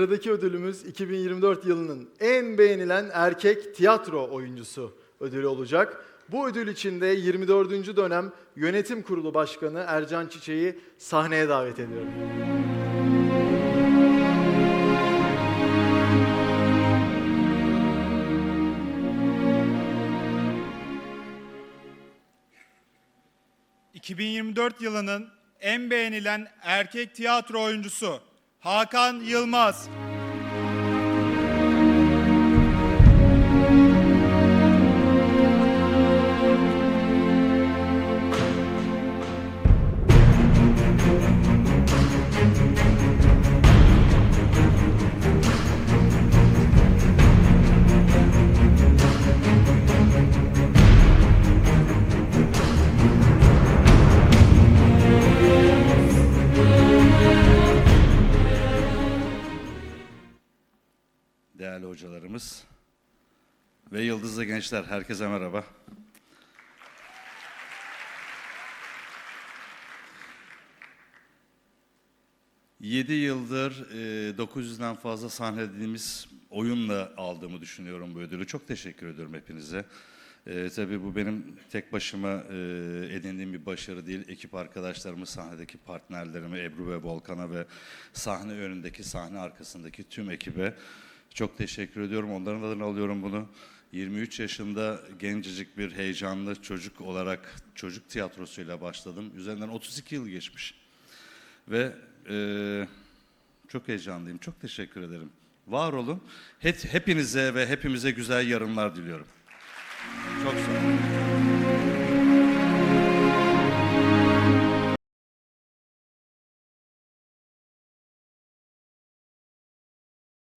Sıradaki ödülümüz 2024 yılının en beğenilen erkek tiyatro oyuncusu ödülü olacak. Bu ödül için de 24. dönem Yönetim Kurulu Başkanı Ercan Çiçek'i sahneye davet ediyorum. ...2024 yılının en beğenilen erkek tiyatro oyuncusu Hakan Yılmaz. Değerli hocalarımız ve yıldızlı gençler herkese merhaba. Yedi yıldır e, 900'den fazla sahnelediğimiz oyunla aldığımı düşünüyorum bu ödülü. Çok teşekkür ediyorum hepinize. E, tabii bu benim tek başıma e, edindiğim bir başarı değil. Ekip arkadaşlarımı, sahnedeki partnerlerime, Ebru ve Volkan'a ve sahne önündeki, sahne arkasındaki tüm ekibe çok teşekkür ediyorum. Onların adına alıyorum bunu. 23 yaşında gencecik bir heyecanlı çocuk olarak çocuk tiyatrosuyla başladım. Üzerinden 32 yıl geçmiş. Ve eee, çok heyecanlıyım. Çok teşekkür ederim. Var olun. Hep, hepinize ve hepimize güzel yarınlar diliyorum. Çok sağ olun.